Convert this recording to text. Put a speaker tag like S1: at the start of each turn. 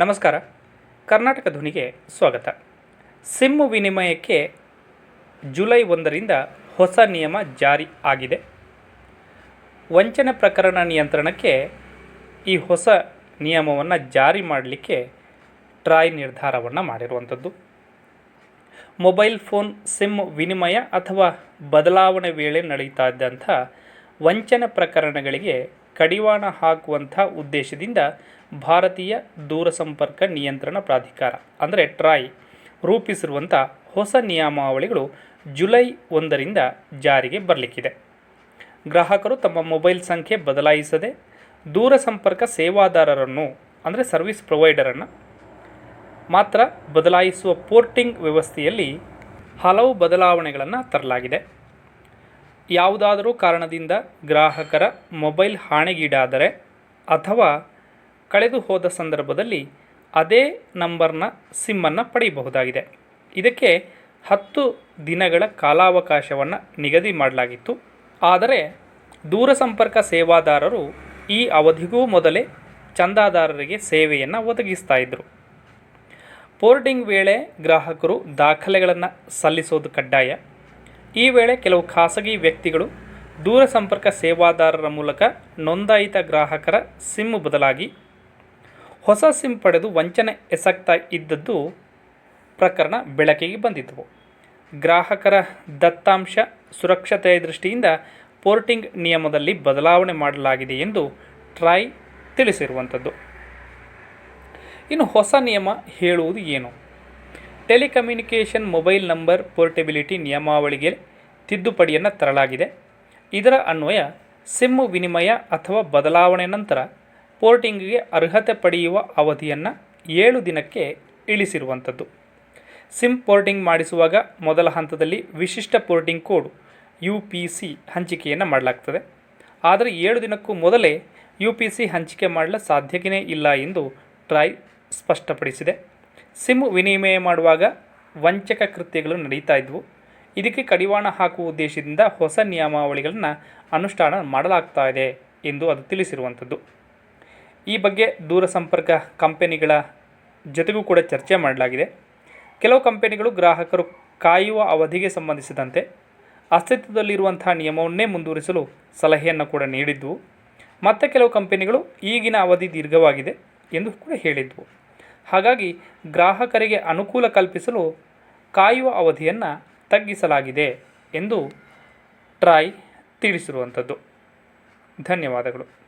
S1: ನಮಸ್ಕಾರ. ಕರ್ನಾಟಕ ಧ್ವನಿಗೆ ಸ್ವಾಗತ. ಸಿಮ್ ವಿನಿಮಯಕ್ಕೆ ಜುಲೈ ಒಂದರಿಂದ ಹೊಸ ನಿಯಮ ಜಾರಿ ಆಗಿದೆ. ವಂಚನೆ ಪ್ರಕರಣ ನಿಯಂತ್ರಣಕ್ಕೆ ಈ ಹೊಸ ನಿಯಮವನ್ನು ಜಾರಿ ಮಾಡಲಿಕ್ಕೆ ಟ್ರಾಯ್ ನಿರ್ಧಾರವನ್ನು ಮಾಡಿರುವಂಥದ್ದು. ಮೊಬೈಲ್ ಫೋನ್ ಸಿಮ್ ವಿನಿಮಯ ಅಥವಾ ಬದಲಾವಣೆ ವೇಳೆ ನಡೀತಾ ಇದ್ದಂಥ ವಂಚನೆ ಪ್ರಕರಣಗಳಿಗೆ ಕಡಿವಾಣ ಹಾಕುವಂಥ ಉದ್ದೇಶದಿಂದ ಭಾರತೀಯ ದೂರಸಂಪರ್ಕ ನಿಯಂತ್ರಣ ಪ್ರಾಧಿಕಾರ, ಅಂದರೆ ಟ್ರಾಯ್, ರೂಪಿಸಿರುವಂಥ ಹೊಸ ನಿಯಮಾವಳಿಗಳು ಜುಲೈ ಒಂದರಿಂದ ಜಾರಿಗೆ ಬರಲಿಕ್ಕಿದೆ. ಗ್ರಾಹಕರು ತಮ್ಮ ಮೊಬೈಲ್ ಸಂಖ್ಯೆ ಬದಲಾಯಿಸದೆ ದೂರಸಂಪರ್ಕ ಸೇವಾದಾರರನ್ನು, ಅಂದರೆ ಸರ್ವಿಸ್ ಪ್ರೊವೈಡರನ್ನು ಮಾತ್ರ ಬದಲಾಯಿಸುವ ಪೋರ್ಟಿಂಗ್ ವ್ಯವಸ್ಥೆಯಲ್ಲಿ ಹಲವು ಬದಲಾವಣೆಗಳನ್ನು ತರಲಾಗಿದೆ. ಯಾವುದಾದರೂ ಕಾರಣದಿಂದ ಗ್ರಾಹಕರ ಮೊಬೈಲ್ ಹಾನಿಗೀಡಾದರೆ ಅಥವಾ ಕಳೆದು ಹೋದ ಸಂದರ್ಭದಲ್ಲಿ ಅದೇ ನಂಬರ್ನ ಸಿಮ್ಮನ್ನು ಪಡೆಯಬಹುದಾಗಿದೆ. ಇದಕ್ಕೆ ಹತ್ತು ದಿನಗಳ ಕಾಲಾವಕಾಶವನ್ನು ನಿಗದಿ ಮಾಡಲಾಗಿತ್ತು. ಆದರೆ ದೂರಸಂಪರ್ಕ ಸೇವಾದಾರರು ಈ ಅವಧಿಗೂ ಮೊದಲೇ ಚಂದಾದಾರರಿಗೆ ಸೇವೆಯನ್ನು ಒದಗಿಸ್ತಾ ಇದ್ದರು ಪೋರ್ಟಿಂಗ್ ವೇಳೆ ಗ್ರಾಹಕರು ದಾಖಲೆಗಳನ್ನು ಸಲ್ಲಿಸೋದು ಕಡ್ಡಾಯ. ಈ ವೇಳೆ ಕೆಲವು ಖಾಸಗಿ ವ್ಯಕ್ತಿಗಳು ದೂರ ಸಂಪರ್ಕ ಸೇವಾದಾರರ ಮೂಲಕ ನೋಂದಾಯಿತ ಗ್ರಾಹಕರ ಸಿಮ್ ಬದಲಾಗಿ ಹೊಸ ಸಿಮ್ ಪಡೆದು ವಂಚನೆ ಎಸಗ್ತಾ ಇದ್ದದ್ದು ಪ್ರಕರಣ ಬೆಳಕಿಗೆ ಬಂದಿದ್ದವು. ಗ್ರಾಹಕರ ದತ್ತಾಂಶ ಸುರಕ್ಷತೆಯ ದೃಷ್ಟಿಯಿಂದ ಪೋರ್ಟಿಂಗ್ ನಿಯಮದಲ್ಲಿ ಬದಲಾವಣೆ ಮಾಡಲಾಗಿದೆ ಎಂದು ಟ್ರಾಯ್ ತಿಳಿಸಿರುವಂಥದ್ದು. ಇನ್ನು ಹೊಸ ನಿಯಮ ಹೇಳುವುದು ಏನು? ಟೆಲಿಕಮ್ಯುನಿಕೇಷನ್ ಮೊಬೈಲ್ ನಂಬರ್ ಪೋರ್ಟೆಬಿಲಿಟಿ ನಿಯಮಾವಳಿಗೆ ತಿದ್ದುಪಡಿಯನ್ನು ತರಲಾಗಿದೆ. ಇದರ ಅನ್ವಯ ಸಿಮ್ ವಿನಿಮಯ ಅಥವಾ ಬದಲಾವಣೆ ನಂತರ ಪೋರ್ಟಿಂಗ್ಗೆ ಅರ್ಹತೆ ಪಡೆಯುವ ಅವಧಿಯನ್ನು ಏಳು ದಿನಕ್ಕೆ ಇಳಿಸಿರುವಂಥದ್ದು. ಸಿಮ್ ಪೋರ್ಟಿಂಗ್ ಮಾಡಿಸುವಾಗ ಮೊದಲ ಹಂತದಲ್ಲಿ ವಿಶಿಷ್ಟ porting code U P C ಹಂಚಿಕೆಯನ್ನು ಮಾಡಲಾಗ್ತದೆ. ಆದರೆ ಏಳು ದಿನಕ್ಕೂ ಮೊದಲೇ ಯು ಪಿ ಸಿ ಹಂಚಿಕೆ ಮಾಡಲು ಸಾಧ್ಯತೆಯೇ ಇಲ್ಲ ಎಂದು ಟ್ರಾಯ್ ಸ್ಪಷ್ಟಪಡಿಸಿದೆ. ಸಿಮ್ ವಿನಿಮಯ ಮಾಡುವಾಗ ವಂಚಕ ಕೃತ್ಯಗಳು ನಡೀತಾ ಇದ್ವು. ಇದಕ್ಕೆ ಕಡಿವಾಣ ಹಾಕುವ ಉದ್ದೇಶದಿಂದ ಹೊಸ ನಿಯಮಾವಳಿಗಳನ್ನು ಅನುಷ್ಠಾನ ಮಾಡಲಾಗ್ತಾ ಇದೆ ಎಂದು ಅದು ತಿಳಿಸಿರುವಂಥದ್ದು. ಈ ಬಗ್ಗೆ ದೂರಸಂಪರ್ಕ ಕಂಪನಿಗಳ ಜೊತೆಗೂ ಕೂಡ ಚರ್ಚೆ ಮಾಡಲಾಗಿದೆ. ಕೆಲವು ಕಂಪನಿಗಳು ಗ್ರಾಹಕರು ಕಾಯುವ ಅವಧಿಗೆ ಸಂಬಂಧಿಸಿದಂತೆ ಅಸ್ತಿತ್ವದಲ್ಲಿರುವಂತಹ ನಿಯಮವನ್ನೇ ಮುಂದುವರಿಸಲು ಸಲಹೆಯನ್ನು ಕೂಡ ನೀಡಿದ್ವು. ಮತ್ತು ಕೆಲವು ಕಂಪನಿಗಳು ಈಗಿನ ಅವಧಿ ದೀರ್ಘವಾಗಿದೆ ಎಂದು ಕೂಡ ಹೇಳಿದ್ವು. ಹಾಗಾಗಿ ಗ್ರಾಹಕರಿಗೆ ಅನುಕೂಲ ಕಲ್ಪಿಸಲು ಕಾಯುವ ಅವಧಿಯನ್ನು ತಗ್ಗಿಸಲಾಗಿದೆ ಎಂದು ಟ್ರಾಯ್ ತಿಳಿಸಿರುವಂಥದ್ದು ಧನ್ಯವಾದಗಳು.